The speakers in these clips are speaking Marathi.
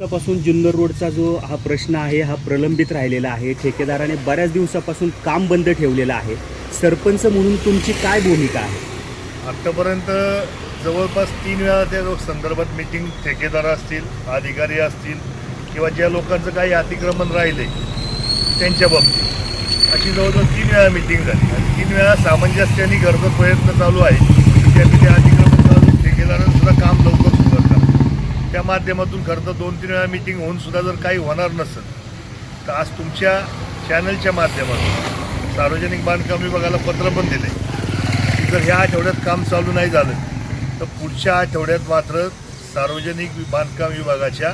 पासून जुन्नर रोडचा जो हा प्रश्न आहे हा प्रलंबित राहिलेला आहे. ठेकेदाराने बऱ्याच दिवसापासून काम बंद ठेवलेलं आहे. सरपंच म्हणून तुमची काय भूमिका आहे? आत्तापर्यंत जवळपास तीन वेळा त्या संदर्भात मिटिंग ठेकेदार असतील अधिकारी असतील किंवा ज्या लोकांचं काही अतिक्रमण राहिले त्यांच्या बाबतीत. अशी जवळजवळ तीन वेळा मिटिंग झाली. आणि तीन वेळा सामंजस्याने घरचा प्रयत्न चालू आहे म्हणजे त्यांनी ते अतिक्रमण चालू ठेकेदारांना सुद्धा काम लवकर सुरू करा त्या माध्यमातून खरं तर दोन तीन वेळा मिटिंग होऊन सुद्धा जर काही होणार नसेल तर आज तुमच्या चॅनलच्या माध्यमातून सार्वजनिक बांधकाम विभागाला पत्र पण दिले की जर ह्या आठवड्यात काम चालू नाही झालं तर पुढच्या आठवड्यात मात्र सार्वजनिक बांधकाम विभागाच्या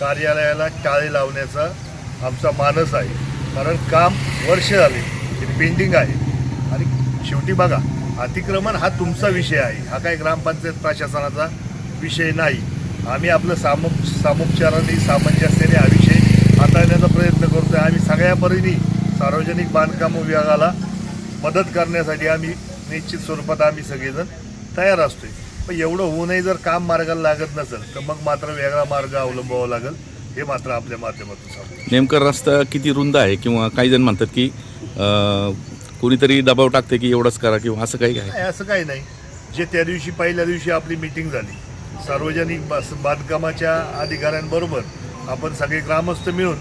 कार्यालयाला टाळे लावण्याचा आमचा मानस आहे. कारण काम वर्ष झाले हे पेंडिंग आहे. आणि शेवटी बघा अतिक्रमण हा तुमचा विषय आहे. हा काही ग्रामपंचायत प्रशासनाचा विषय नाही. आम्ही आपलं सामो सामोपचाराने सामंजस्याने हा विषय हाताळण्याचा प्रयत्न करतो आहे आम्ही सगळ्या परीने सार्वजनिक बांधकाम विभागाला मदत करण्यासाठी आम्ही निश्चित स्वरूपात आम्ही सगळेजण तयार असतोय. पण एवढं होऊनही जर काम मार्गाला लागत नसेल तर मग मात्र वेगळा मार्ग अवलंबावा लागेल हे मात्र आपल्या माध्यमातून सांगतो नेमका रस्ता किती रुंद आहे किंवा काही जण म्हणतात की कोणीतरी दबाव टाकते की एवढंच करा किंवा असं काही आहे? नाही असं काही नाही. जे त्या दिवशी पहिल्या दिवशी आपली मिटिंग झाली सार्वजनिक बांधकामाच्या अधिकाऱ्यांबरोबर आपण सगळे ग्रामस्थ मिळून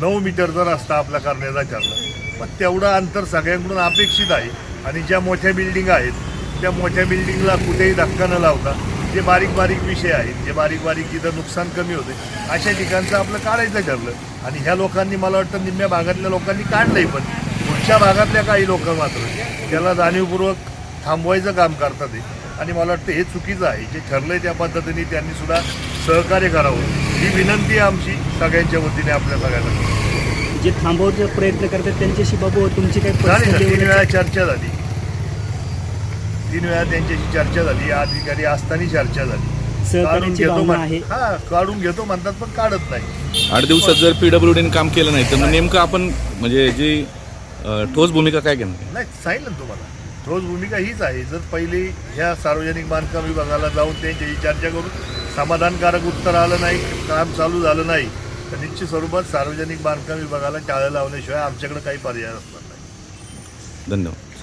नऊ मीटरचा रस्ता आपला करण्याचा ठरला. पण तेवढं अंतर सगळ्यांकडून अपेक्षित आहे आणि ज्या मोठ्या बिल्डिंग आहेत त्या मोठ्या बिल्डिंगला कुठेही धक्का न लावता जे बारीक बारीक विषय आहेत जे बारीक बारीक जिथं नुकसान कमी होते अशा ठिकाणचं आपलं काढायचं ठरलं. आणि ह्या लोकांनी मला वाटतं निम्म्या भागातल्या लोकांनी काढलंय पण पुढच्या भागातल्या काही लोक मात्र त्याला जाणीवपूर्वक थांबवायचं काम करतात आणि मला वाटतं हे चुकीचं आहे. जे ठरलंय त्या पद्धतीने त्यांनी सुद्धा सहकार्य करावं. ही विनंती आहे आमची सगळ्यांच्या वतीने आपल्या सगळ्यांना. जे थांबवण्याचा प्रयत्न करतात त्यांच्याशी बाबू तुमची काही झाली ना personal तीन वेळा चर्चा झाली. तीन वेळा त्यांच्याशी चर्चा झाली. अधिकारी असताना चर्चा झाली. काढून सहकार्याची घेतो भावना म्हण आहे. हा काढून घेतो म्हणतात पण काढत नाही. आठ दिवसात जर पीडब्ल्यूडीने काम केलं नाही तर मग नेमकं आपण म्हणजे जी अं, ठोस भूमिका काय घेणार? नाही सांगितलं ना तुम्हाला. ठोस भूमिका हीच आहे. जर पहिली ह्या सार्वजनिक बांधकाम विभागाला जाऊन त्यांच्याशी चर्चा करून समाधानकारक उत्तर आलं नाही काम चालू झालं नाही तर निश्चित स्वरूपात सार्वजनिक बांधकाम विभागाला टाळं लावण्याशिवाय आमच्याकडे काही पर्याय असणार नाही. धन्यवाद.